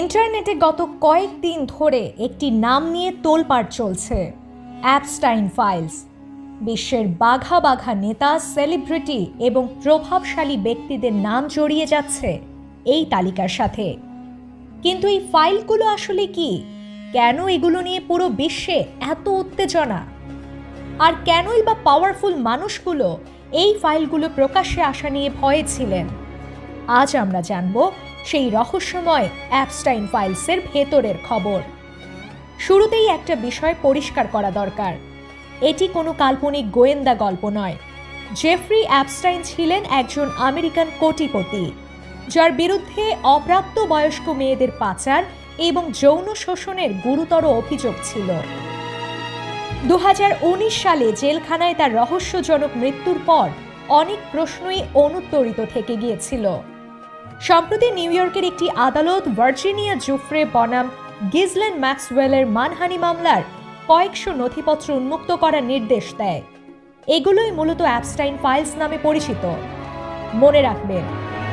ইন্টারনেটে গত কয়েকদিন ধরে একটি নাম নিয়ে তোলপাড় চলছে। Epstein files. বিশ্বের বাঘা বাঘা নেতা, সেলিব্রিটি এবং প্রভাবশালী ব্যক্তিদের নাম জড়িয়ে যাচ্ছে এই তালিকার সাথে। কিন্তু এই ফাইলগুলো আসলে কি? কেন এগুলো নিয়ে পুরো বিশ্বে এত উত্তেজনা? আর কেনই বা পাওয়ারফুল মানুষগুলো এই ফাইলগুলো প্রকাশ্যে আসা নিয়ে ভয়ে ছিলেন? আজ আমরা জানব সেই রহস্যময় অ্যাপস্টাইন ফাইলসের ভেতরের খবর। শুরুতেই একটা বিষয় পরিষ্কার করা দরকার। এটি কোনো কাল্পনিক গোয়েন্দা গল্প নয়। জেফ্রি অ্যাপস্টাইন ছিলেন একজন আমেরিকান কোটিপতি, যার বিরুদ্ধে অপ্রাপ্ত বয়স্ক মেয়েদের পাচার এবং যৌন শোষণের গুরুতর অভিযোগ ছিল। দু হাজার উনিশ সালে জেলখানায় তার রহস্যজনক মৃত্যুর পর অনেক প্রশ্নই অনুত্তরিত থেকে গিয়েছিল। সম্প্রতি নিউ ইয়র্কের একটি আদালত ভার্জিনিয়া জুফ্রে বনাম গিজলেন ম্যাক্সওয়েলের মানহানি মামলার কয়েকশো নথিপত্র উন্মুক্ত করার নির্দেশ দেয়। এগুলোই মূলত অ্যাপস্টাইন ফাইলস নামে পরিচিত। মনে রাখবেন,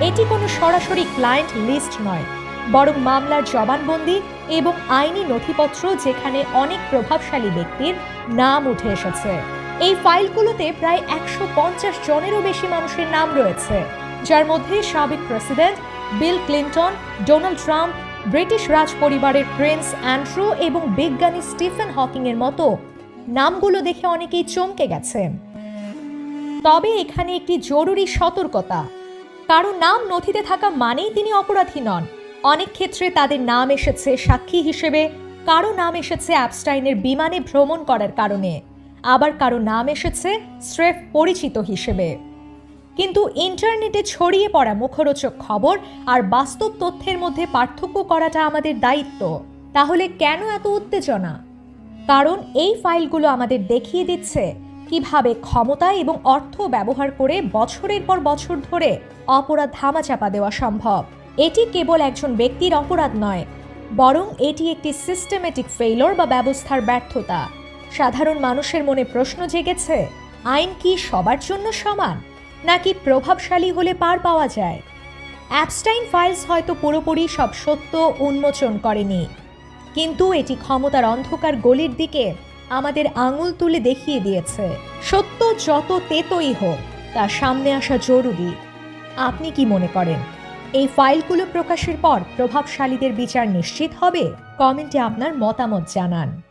এটি কোনো সরাসরি ক্লায়েন্ট লিস্ট নয়, বরং মামলার জবানবন্দি এবং আইনি নথিপত্র যেখানে অনেক প্রভাবশালী ব্যক্তির নাম উঠে এসেছে। এই ফাইলগুলোতে প্রায় একশো পঞ্চাশ জনেরও বেশি মানুষের নাম রয়েছে। যার মধ্যে সাবেক president Bill Clinton, Donald Trump, British রাজ পরিবারের প্রিন্স অ্যান্ড্রু এবং বিজ্ঞানী স্টিফেন হকিং এর মতো নামগুলো দেখে অনেকেই চমকে গেছেন তবে এখানে একটি জরুরি সতর্কতা। কারও নাম নথিতে থাকা মানেই তিনি অপরাধী নন। অনেক ক্ষেত্রে তাদের নাম এসেছে সাক্ষী হিসেবে, কারও নাম এসেছে অ্যাপস্টাইনের বিমানে ভ্রমণ করার কারণে। আবার কারও নাম এসেছে স্রেফ পরিচিত হিসেবে। কিন্তু ইন্টারনেটে ছড়িয়ে পড়া মুখরোচক খবর আর বাস্তব তথ্যের মধ্যে পার্থক্য করাটা আমাদের দায়িত্ব। তাহলে কেন এত উত্তেজনা? কারণ এই ফাইলগুলো আমাদের দেখিয়ে দিচ্ছে কীভাবে ক্ষমতা এবং অর্থ ব্যবহার করে বছরের পর বছর ধরে অপরাধ ধামাচাপা দেওয়া সম্ভব। এটি কেবল একজন ব্যক্তির অপরাধ নয়, বরং এটি একটি সিস্টেমেটিক ফেইলর বা ব্যবস্থার ব্যর্থতা। সাধারণ মানুষের মনে প্রশ্ন জেগেছে, আইন কি সবার জন্য সমান? নাকি প্রভাবশালী হলে পার পাওয়া যায়? অ্যাপস্টাইন ফাইলস হয়তো পুরোপুরি সব সত্য উন্মোচন করেনি। কিন্তু এটি ক্ষমতার অন্ধকার গলির দিকে আমাদের আঙুল তুলে দেখিয়ে দিয়েছে। সত্য যত তেতই হোক, তা সামনে আসা জরুরি। আপনি কি মনে করেন, এই ফাইলগুলো প্রকাশের পর প্রভাবশালীদের বিচার নিশ্চিত হবে? কমেন্টে আপনার মতামত জানান।